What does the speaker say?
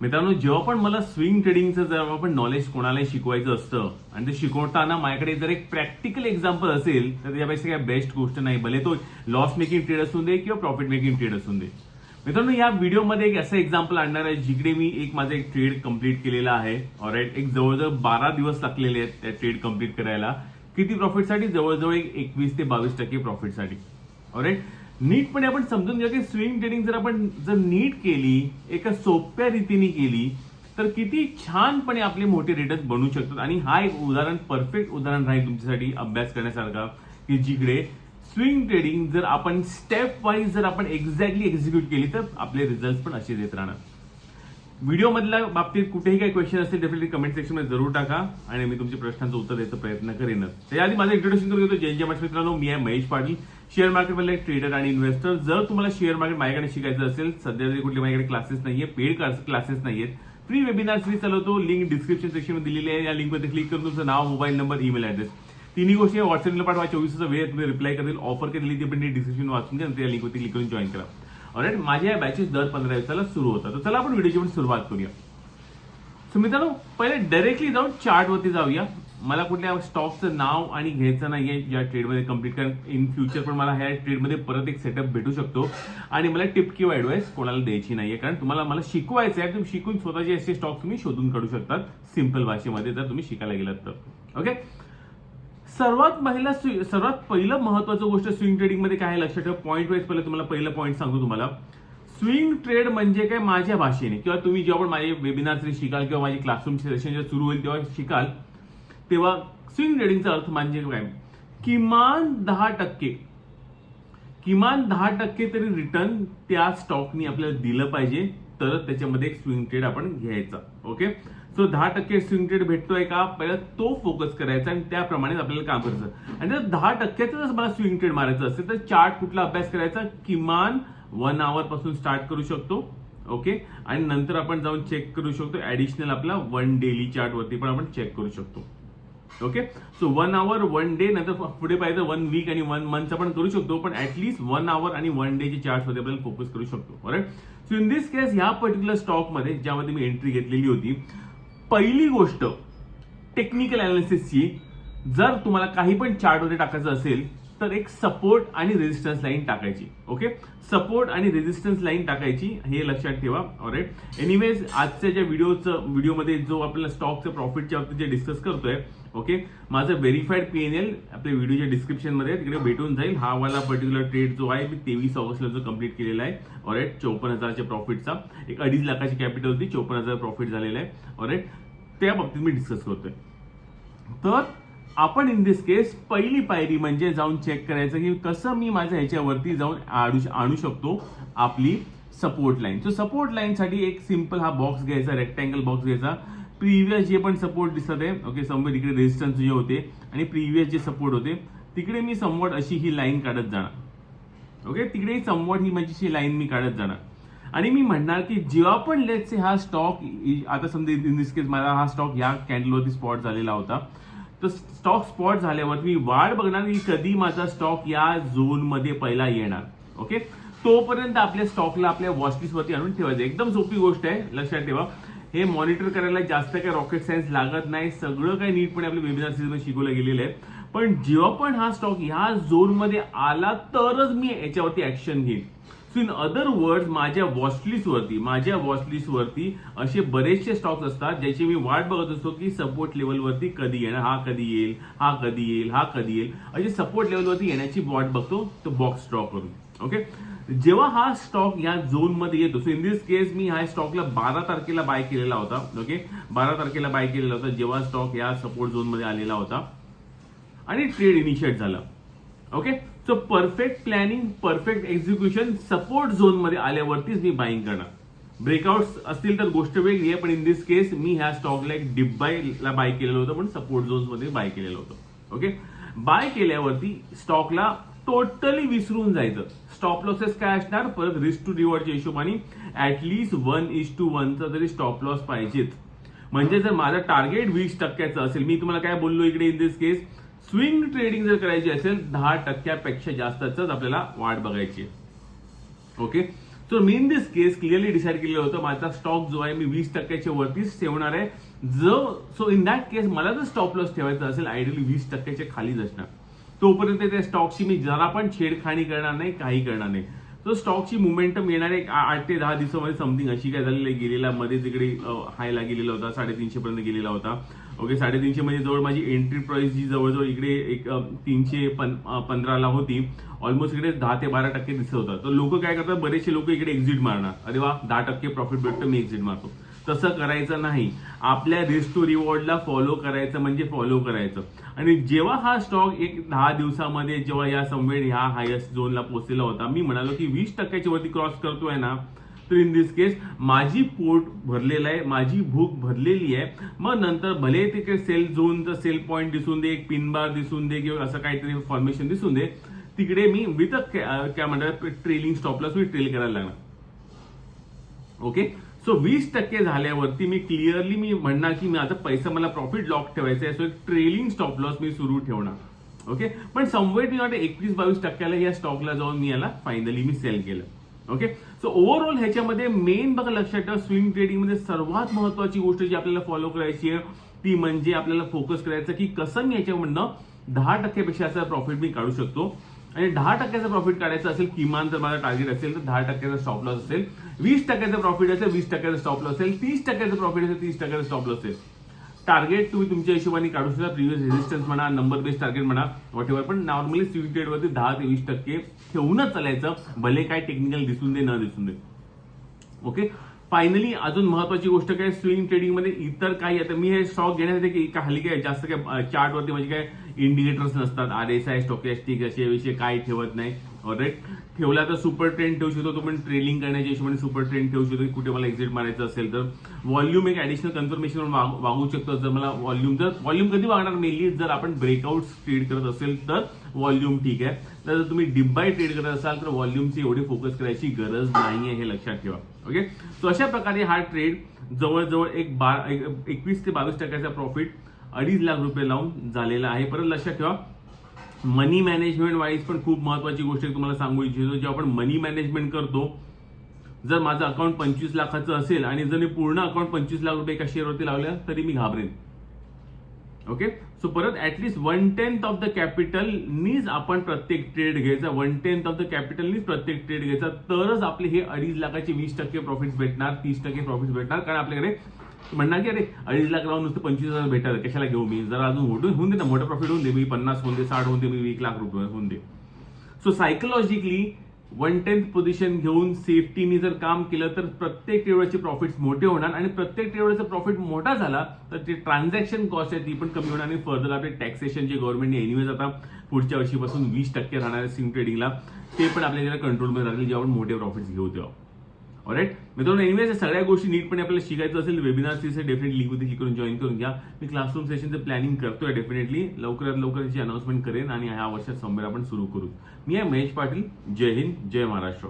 मित्रांनो जेव्हा पण मला स्विंग ट्रेडिंगचं जेव्हा पण नॉलेज कोणालाही शिकवायचं असतं आणि ते शिकवताना माझ्याकडे जर एक प्रॅक्टिकल एक्झाम्पल असेल तर त्यापेक्षा काय बेस्ट गोष्ट नाही. भले तो लॉस मेकिंग ट्रेड असून दे किंवा प्रॉफिट मेकिंग ट्रेड असून दे. मित्रांनो या व्हिडिओमध्ये एक असं एक्झाम्पल आणणार आहे जिकडे मी एक माझा एक ट्रेड कंप्लीट केलेला आहे. ऑलराईट एक जवळजवळ बारा दिवस लागलेले आहेत त्या ट्रेड कंप्लीट करायला. किती प्रॉफिटसाठी जवळजवळ एक एकवीस ते बावीस टक्के प्रॉफिटसाठी ऑलराईट नीटपणे आपण समजून घ्या की स्विंग ट्रेडिंग जर आपण जर नीट केली एका सोप्या रीतीने केली तर किती छानपणे आपले मोठे रेटर्स बनू शकतात. आणि हा एक उदाहरण परफेक्ट उदाहरण राहील तुमच्यासाठी अभ्यास करण्यासारखा की जिकडे स्विंग ट्रेडिंग जर आपण स्टेप वाईज जर आपण एक्झॅक्टली एक्झिक्यूट केली तर आपले रिझल्ट पण असे देत राहणार. व्हिडिओ मधल्या बाबतीत कुठेही काही क्वेश्चन असतील डेफिनेटली कमेंट सेक्शनमध्ये जरूर टाका. आणि मी तुमच्या प्रश्नांचं उत्तर द्यायचा प्रयत्न करेनच. त्याआधी माझं इंट्रोडक्शन करून घेतो. जय जय मित्रांनो मी आहे महेश पाटील. शेअर मार्केटमधले ट्रेडर आणि इन्व्हेस्टर जर तुम्हाला शेअर मार्केट माझ्याकडे शिकायचं असेल सध्या तरी कुठले माझ्याकडे क्लासेस नाहीये पेड क्लासेस नाहीयेत. फ्री वेबिनार फ्री चालवतो लिंक डिस्क्रिप्शन सेक्शनमध्ये दिलेली आहे. या लिंकमध्ये क्लिक करून तुमचं नाव मोबाईल नंबर ईमेल ऍड्रेस तिन्ही गोष्टी व्हॉट्सअपला पाठवा. चोवीसचा वेळ तुम्ही रिप्लाय करतील. ऑफर केलेली ती पण डिस्क्रिप्शन वाचून घ्या त्या लिंकवरती क्लिक करून जॉईन करा. ऑलराईट माझ्या या बॅचेस दर पंधरा दिवसाला सुरू होतात. तर चला आपण व्हिडिओची पण सुरुवात करूया. सो मित्रांनो पहिले डायरेक्टली जाऊन चार्टवरती जाऊया. मला कुठल्या स्टॉकचं नाव आणि घ्यायचं नाहीये या ट्रेडमध्ये कंप्लीट कारण इन फ्युचर पण मला ह्या ट्रेडमध्ये परत एक सेटअप भेटू शकतो. आणि मला टिप किंवा ॲडवाईस कोणाला द्यायची नाहीये कारण तुम्हाला मला शिकवायचं आहे तुम्ही शिकून स्वतःचे असे स्टॉक तुम्ही शोधून काढू शकतात सिंपल भाषेमध्ये जर तुम्ही शिकायला गेलात तर. ओके सर्वात पहिला सर्वात पहिलं महत्वाचं गोष्ट स्विंग ट्रेडिंगमध्ये काय आहे लक्षात ठेवा. पॉईंट वाईज पहिलं तुम्हाला पहिलं पॉईंट सांगतो तुम्हाला. स्विंग ट्रेड म्हणजे काय? माझ्या भाषेने. किंवा तुम्ही जेव्हा पण माझे वेबिनार शिकाल किंवा माझी क्लासरूम सेशन जेव्हा सुरू होईल तेव्हा शिकाल. तेव्हा स्विंग ट्रेडिंगचा अर्थ म्हणजे काय किमान दहा टक्के किमान दहा टक्के तरी रिटर्न त्या स्टॉकनी आपल्याला दिलं पाहिजे तर त्याच्यामध्ये एक स्विंग ट्रेड आपण घ्यायचा. ओके सो दहा टक्के स्विंग ट्रेड भेटतोय का? पहिला तो फोकस करायचा आणि त्याप्रमाणे आपल्याला काम करायचं. आणि जर दहा टक्क्याचं जर मला स्विंग ट्रेड मारायचं असेल तर चार्ट कुठला अभ्यास करायचा? किमान वन आवर पासून स्टार्ट करू शकतो. ओके आणि नंतर आपण जाऊन चेक करू शकतो. ऍडिशनल आपला वन डेली चार्ट वरती पण आपण चेक करू शकतो. Okay so one hour one day नंतर पुढे पाहिजे वन वीक आणि वन मंथचा पण करू शकतो पण ऍटलीस्ट वन आवर आणि वन डेचे चार्टमध्ये आपल्याला फोकस करू शकतो. Right so in this case ह्या पर्टिक्युलर स्टॉकमध्ये ज्यामध्ये मी एंट्री घेतलेली होती पहिली गोष्ट टेक्निकल अनालिसिसची जर तुम्हाला काही पण चार्टमध्ये टाकायचं असेल तर एक सपोर्ट आणि रेजिस्टन्स लाईन टाकायची. ओके सपोर्ट आणि रेजिस्टन्स लाईन टाकायची. हे लक्षात ठेवा. ऑरेट एनिवेज आजच्या ज्या व्हिडिओचं व्हिडिओमध्ये जो आपल्याला स्टॉकचं प्रॉफिटच्या बाबतीत जे डिस्कस करतोय ओके माझं व्हेरीफाईड एल आपल्या व्हिडिओच्या डिस्क्रिप्शनमध्ये तिकडे भेटून जाईल. हा वाला पर्टिक्युलर ट्रेड जो आहे मी तेवीस ऑगस्टला जो कंप्लीट केलेला आहे. ऑरेट चौपन्न हजारच्या प्रॉफिटचा एक अडीच लाखाची कॅपिटल होती. चौपन्न हजार प्रॉफिट झालेला आहे. ऑरेट त्या बाबतीत मी डिस्कस करतोय. तर आपण इन दिस केस पहिली पायरी म्हणजे जाऊन चेक करायचं की कसं मी माझ्या ह्याच्यावरती जाऊन आणू आणू शकतो आपली सपोर्ट लाईन सो सपोर्ट लाईनसाठी एक सिंपल हा बॉक्स घ्यायचा रेक्टँगल बॉक्स घ्यायचा. प्रिव्हियस जे पण सपोर्ट दिसत आहे ओके समोर इकडे रेजिस्टन्स जे होते आणि प्रिव्हियस जे सपोर्ट होते तिकडे मी समवट अशी ही लाईन काढत जाणार. ओके तिकडे समवट ही माझी अशी लाईन मी काढत जाणार. आणि मी म्हणणार की जेव्हा पण लेटचे हा स्टॉक आता समजा इन दिस केस मला हा स्टॉक या कॅन्डलवरती स्पॉट झालेला होता तर स्टॉक स्पॉट झाल्यावर तुम्ही वाढ बघणार की कधी माझा स्टॉक या झोनमध्ये पहिला येणार. ओके तोपर्यंत आपल्या स्टॉकला आपल्या वॉचलिस्ट वरती आणून ठेवायचं. एकदम सोपी गोष्ट आहे. लक्षात ठेवा. हे मॉनिटर करायला जास्त काही रॉकेट सायन्स लागत नाही. सगळं काही नीटपणे आपल्या वेबिनार सीझन शिकवलं गेलेलं आहे. पण जेव्हा पण हा स्टॉक ह्या झोनमध्ये आला तरच मी याच्यावरती ऍक्शन घेईन. सो इन अदर वर्ड माझ्या वॉचलिस्ट वरती माझ्या वॉचलिस्ट वरती असे बरेचसे स्टॉक्स असतात ज्याची मी वाट बघत असतो की सपोर्ट लेवलवरती कधी येणार हा कधी येईल हा कधी येईल हा कधी येईल. असे सपोर्ट लेवलवरती येण्याची वाट बघतो तो बॉक्स ड्रॉ करून. ओके जेव्हा हा स्टॉक या झोनमध्ये येतो सो इन दिस केस मी ह्या स्टॉकला बारा तारखेला बाय केलेला होता. ओके बारा तारखेला बाय केलेला होता जेव्हा स्टॉक या सपोर्ट झोनमध्ये आलेला होता. आणि ट्रेड इनिशिएट झालं. Okay so perfect planning perfect execution support झोनमध्ये आल्यावरतीच मी बाईंग करणार. ब्रेकआउट असतील तर गोष्ट वेगळी आहे पण इन दिस केस मी ह्या स्टॉकला एक डिप बायला बाय केलेलं होतं पण सपोर्ट झोनमध्ये बाय केलेलं होतं. ओके बाय केल्यावरती स्टॉकला टोटली विसरून जायचं. स्टॉप लॉसेस काय असणार? परत रिस्क टू रिवॉर्डच्या हिशोबाने at least one is to वनचा तरी स्टॉप लॉस पाहिजेत. म्हणजे जर माझं टार्गेट वीस टक्क्याचं असेल मी तुम्हाला काय बोललो इकडे in this case swing trading जर करायची असेल दहा टक्क्यापेक्षा जास्तच आपल्याला वाढ बघायची okay so me in this case clearly decide केलेलं होतं. माझा स्टॉक जो आहे मी वीस टक्क्याच्या वरतीच ठेवणार आहे. जो सो इन दॅट केस मला जर स्टॉप लॉस ठेवायचा असेल आयडियली वीस टक्क्याच्या खालीच असणार. तोपर्यंत त्या स्टॉकची मी जरा पण छेडखाणी करणार नाही काही करणार नाही. तो स्टॉकची मुवमेंटम येणार एक आठ ते दहा दिवसामध्ये समथिंग अशी काय झालेली गेलेला मध्ये तिकडे हायला गेलेला होता साडेतीनशे पर्यंत गेलेला होता. ओके साडेतीनशे म्हणजे जवळ माझी एंट्री प्राईस जी जवळजवळ इकडे एक तीनशे पं पंधराला होती. ऑलमोस्ट इकडे दहा ते बारा टक्के दिसत होता. तर लोक काय करतात बरेचसे लोक इकडे एक्झिट मारणार. अरे वा दहा टक्के प्रॉफिट भेटतो मी एक्झिट मारतो. तसं करायचं नाही. आपल्या रिस्क टू रिवॉर्डला फॉलो करायचं म्हणजे फॉलो करायचं. आणि जेव्हा हा स्टॉक एक दहा दिवसामध्ये जेव्हा या समवेळ ह्या हायस्ट झोनला पोहोचलेला होता मी म्हणालो की वीस टक्क्याच्या वरती क्रॉस करतोय ना तर इन दिस केस माझी पोट भरलेलं आहे माझी भूक भरलेली आहे. मग नंतर भले तिकडे सेल झोनचा सेल पॉईंट दिसून दे एक पिन बार दिसून दे किंवा असं काहीतरी फॉर्मेशन दिसून दे तिकडे मी विथ काय म्हणतात ट्रेलिंग स्टॉपलाच मी ट्रेल करायला लागणार. ओके सो वीस टक्के झाल्यावरती मी क्लिअरली मी म्हणणार की मी आता पैसा मला प्रॉफिट लॉक ठेवायचा आहे सो एक ट्रेलिंग स्टॉप लॉस मी सुरू ठेवणार. ओके पण समवेट मी वाटतं एकवीस बावीस टक्क्याला या स्टॉकला जाऊन मी याला फायनली मी सेल केलं. ओके सो ओव्हरऑल ह्याच्यामध्ये मेन बघा लक्षात ठेवा स्विंग ट्रेडिंगमध्ये सर्वात महत्वाची गोष्ट जी आपल्याला फॉलो करायची आहे ती म्हणजे आपल्याला फोकस करायचं की कसं मी याच्यामधनं दहा टक्क्यापेक्षा असं प्रॉफिट मी काढू शकतो. आणि दहा टक्क्याचं प्रॉफिट काढायचं असेल किमान जर माझा टार्गेट असेल तर दहा टक्क्याचा स्टॉप लॉस असेल. वीस टक्क्याचं प्रॉफिट असेल वीस टक्क्याचा स्टॉप लॉस असेल. तीस टक्क्याचं प्रॉफिट असेल तीस टक्क्याचा स्टॉप लॉस असेल. टार्गेट तुम्ही तुमच्या हिशोबाने काढू शकता. प्रिव्हियस रेझिस्टन्स म्हणा नंबर बेस्ड टार्गेट म्हणा वॉट एव्हर पण नॉर्मली स्विंग ट्रेडवरती दहा ते वीस टक्के ठेवूनच चालायचं. भले काय टेक्निकल दिसून दे न दिसून दे. ओके फायनली अजून महत्वाची गोष्ट काय? स्विंग ट्रेडिंगमध्ये इतर काही आता मी हे स्टॉक घेण्यासाठी का हल्ली काय जास्त काय चार्टवरती म्हणजे काय? इंडिकेटर्स नसतात. आर एस आय स्टॉकॅस्टिक असे विषय काय ठेवत नाही. राईट ठेवला तर सुपर ट्रेंड ठेवू शकतो. तो पण ट्रेलिंग करण्याच्या हिशोबाने सुपर ट्रेंड ठेवू शकतो. की कुठे मला एक्झिट मारायचं असेल तर. व्हॉल्यूम एक ॲडिशनल कन्फर्मेशन वागू शकतो. जर मला व्हॉल्यूम जर व्हॉल्यूम कधी वागणार मेनली जर आपण ब्रेकआउट ट्रेड करत असेल तर व्हॉल्यूम ठीक आहे. तर जर तुम्ही डिब्बाय ट्रेड करत असाल तर व्हॉल्यूमची एवढी फोकस करायची गरज नाही आहे हे लक्षात ठेवा. ओके सो अशा प्रकारे हा ट्रेड जवळजवळ एक बारा एक- एकवीस ते बावीस टक्क्याचा प्रॉफिट अडीच लाख रुपये लावून झालेला आहे. परत लक्षात ठेवा मनी मॅनेजमेंट वाईज पण खूप महत्वाची गोष्ट आहे तुम्हाला सांगू इच्छितो. जेव्हा आपण मनी मॅनेजमेंट करतो जर माझं अकाउंट पंचवीस लाखाचं असेल आणि जर मी पूर्ण अकाउंट पंचवीस लाख रुपये एका शेअरवरती लावल्या तरी मी घाबरेन. ओके सो परत at least one tenth of the capital नीच आपण प्रत्येक ट्रेड घ्यायचा. One tenth of the capital नीच प्रत्येक ट्रेड घ्यायचा. तरच आपले हे अडीच लाखाचे वीस टक्के प्रॉफिट भेटणार तीस टक्के प्रॉफिट भेटणार. कारण आपल्याकडे म्हणणार की अरे अडीच लाख लावून नुसतं पंचवीस हजार भेटतात कशाला घेऊ मी? जरा अजून मोठं होऊन दे ना मोठा प्रॉफिट होऊन दे मी पन्नास होऊन दे साठ होऊन दे मी एक लाख रुपये होऊन दे. So psychologically one tenth position घेऊन सेफ्टीने जर काम केलं तर प्रत्येक ट्रेडरचे प्रॉफिट्स मोठे होणार आणि प्रत्येक ट्रेडरचा प्रॉफिट मोठा झाला तर ते ट्रान्झॅक्शन कॉस्ट आहे ती पण कमी होणार आणि फर्दर आपले टॅक्सेशन जे गव्हर्नमेंटने एनिवेज आता पुढच्या वर्षीपासून वीस टक्के राहणार सिम ट्रेडिंगला ते पण आपल्याला कंट्रोलमध्ये राहतील जेव्हा आपण मोठे प्रॉफिट्स घेऊ तेव्हा. ऑलराईट मित्रांनो एनिवेज सगळ्या गोष्टी नीटपणे आपल्याला शिकायचं असेल वेबिनार डेफिनेटली लिंक क्लिक करून जॉईन करून घ्या. मी क्लासरूम सेशनचं प्लॅनिंग करतोय डेफिनेटली लवकरात लवकर याची अनाउन्समेंट करेन आणि ह्या वर्षात समोर आपण सुरू करू. मी आहे महेश पाटील. जय हिंद जय महाराष्ट्र.